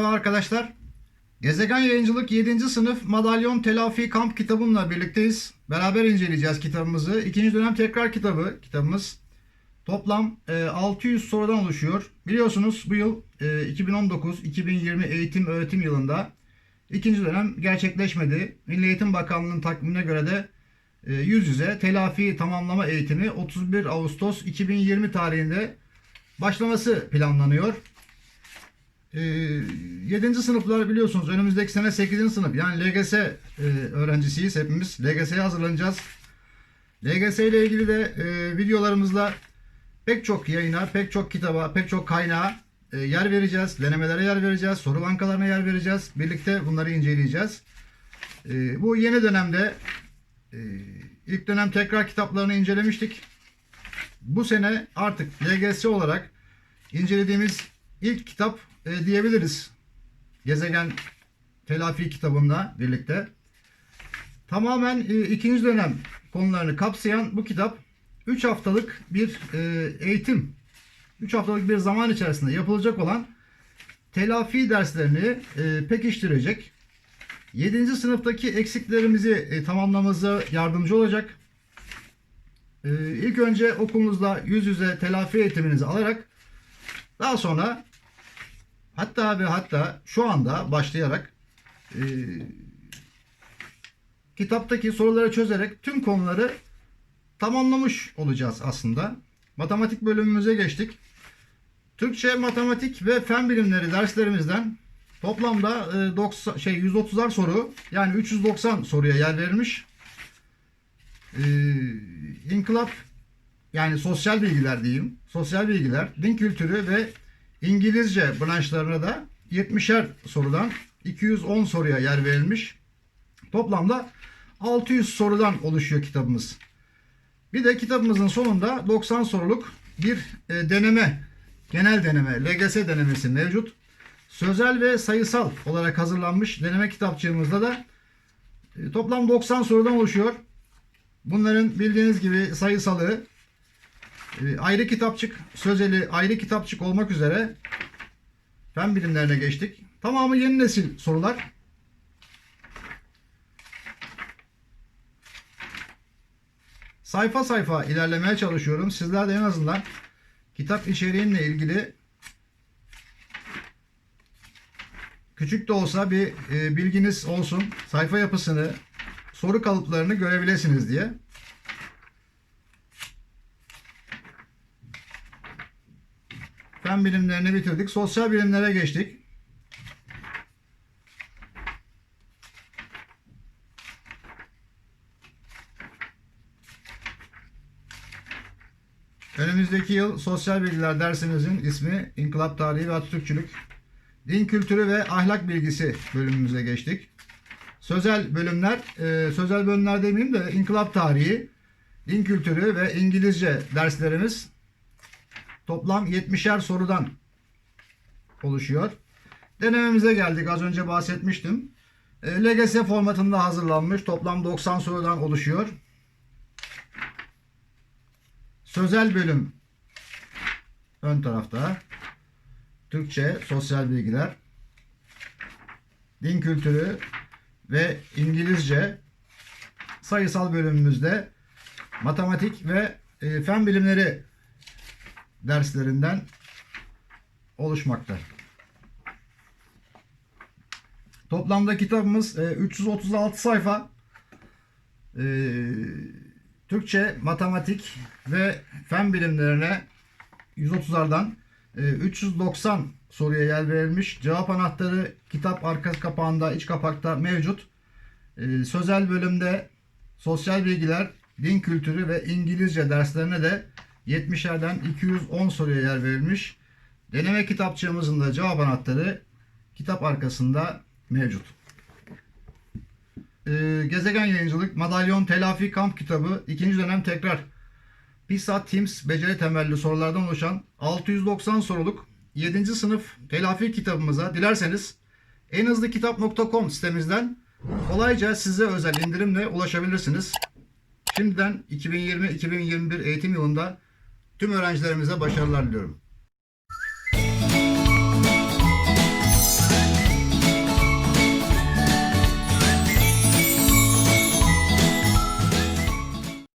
arkadaşlar. Gezegen Yayıncılık 7. sınıf Madalyon Telafi Kamp kitabımla birlikteyiz. Beraber inceleyeceğiz kitabımızı. İkinci dönem tekrar kitabı kitabımız. Toplam e, 600 sorudan oluşuyor. Biliyorsunuz bu yıl e, 2019-2020 eğitim öğretim yılında ikinci dönem gerçekleşmedi. Milli Eğitim Bakanlığı'nın takvimine göre de e, yüz yüze telafi tamamlama eğitimi 31 Ağustos 2020 tarihinde başlaması planlanıyor. Ee, 7. sınıflar biliyorsunuz önümüzdeki sene 8. sınıf yani LGS e, öğrencisiyiz hepimiz. LGS'ye hazırlanacağız. LGS ile ilgili de e, videolarımızda pek çok yayına, pek çok kitaba, pek çok kaynağa e, yer vereceğiz. Denemelere yer vereceğiz. Soru bankalarına yer vereceğiz. Birlikte bunları inceleyeceğiz. E, bu yeni dönemde e, ilk dönem tekrar kitaplarını incelemiştik. Bu sene artık LGS olarak incelediğimiz ilk kitap e, diyebiliriz. Gezegen Telafi kitabında birlikte. Tamamen e, ikinci dönem konularını kapsayan bu kitap 3 haftalık bir e, eğitim, 3 haftalık bir zaman içerisinde yapılacak olan telafi derslerini e, pekiştirecek. 7. sınıftaki eksiklerimizi e, tamamlamamıza yardımcı olacak. E, ilk önce okulunuzda yüz yüze telafi eğitiminizi alarak daha sonra hatta ve hatta şu anda başlayarak e, kitaptaki soruları çözerek tüm konuları tamamlamış olacağız aslında. Matematik bölümümüze geçtik. Türkçe, matematik ve fen bilimleri derslerimizden toplamda e, 90 şey 130'ar soru yani 390 soruya yer verilmiş. E, inkılap yani sosyal bilgiler diyeyim. Sosyal bilgiler, din kültürü ve İngilizce branşlarına da 70'er sorudan 210 soruya yer verilmiş. Toplamda 600 sorudan oluşuyor kitabımız. Bir de kitabımızın sonunda 90 soruluk bir e, deneme, genel deneme, LGS denemesi mevcut. Sözel ve sayısal olarak hazırlanmış deneme kitapçığımızda da e, toplam 90 sorudan oluşuyor. Bunların bildiğiniz gibi sayısalı, ayrı kitapçık, sözeli ayrı kitapçık olmak üzere fen bilimlerine geçtik. Tamamı yeni nesil sorular. Sayfa sayfa ilerlemeye çalışıyorum. Sizler de en azından kitap içeriğinle ilgili küçük de olsa bir e, bilginiz olsun. Sayfa yapısını, soru kalıplarını görebilirsiniz diye. Fen bilimlerini bitirdik. Sosyal bilimlere geçtik. Önümüzdeki yıl sosyal bilgiler dersimizin ismi İnkılap Tarihi ve Atatürkçülük. Din kültürü ve ahlak bilgisi bölümümüze geçtik. Sözel bölümler, e, sözel bölümler demeyeyim de İnkılap Tarihi, din kültürü ve İngilizce derslerimiz toplam 70'er sorudan oluşuyor. Denememize geldik. Az önce bahsetmiştim. E, LGS formatında hazırlanmış. Toplam 90 sorudan oluşuyor. Sözel bölüm ön tarafta. Türkçe, sosyal bilgiler, din kültürü ve İngilizce sayısal bölümümüzde matematik ve e, fen bilimleri derslerinden oluşmakta. Toplamda kitabımız e, 336 sayfa. E, Türkçe, matematik ve fen bilimlerine 130'lardan e, 390 soruya yer verilmiş. Cevap anahtarı kitap arka kapağında, iç kapakta mevcut. E, sözel bölümde sosyal bilgiler, din kültürü ve İngilizce derslerine de 70'lerden 210 soruya yer verilmiş. Deneme kitapçığımızın da cevap anahtarı kitap arkasında mevcut. Ee, Gezegen Yayıncılık Madalyon Telafi Kamp kitabı ikinci dönem tekrar PISA Teams beceri temelli sorulardan oluşan 690 soruluk 7. sınıf telafi kitabımıza dilerseniz enhızlыкitap.com sitemizden kolayca size özel indirimle ulaşabilirsiniz. Şimdiden 2020-2021 eğitim yılında tüm öğrencilerimize başarılar diliyorum.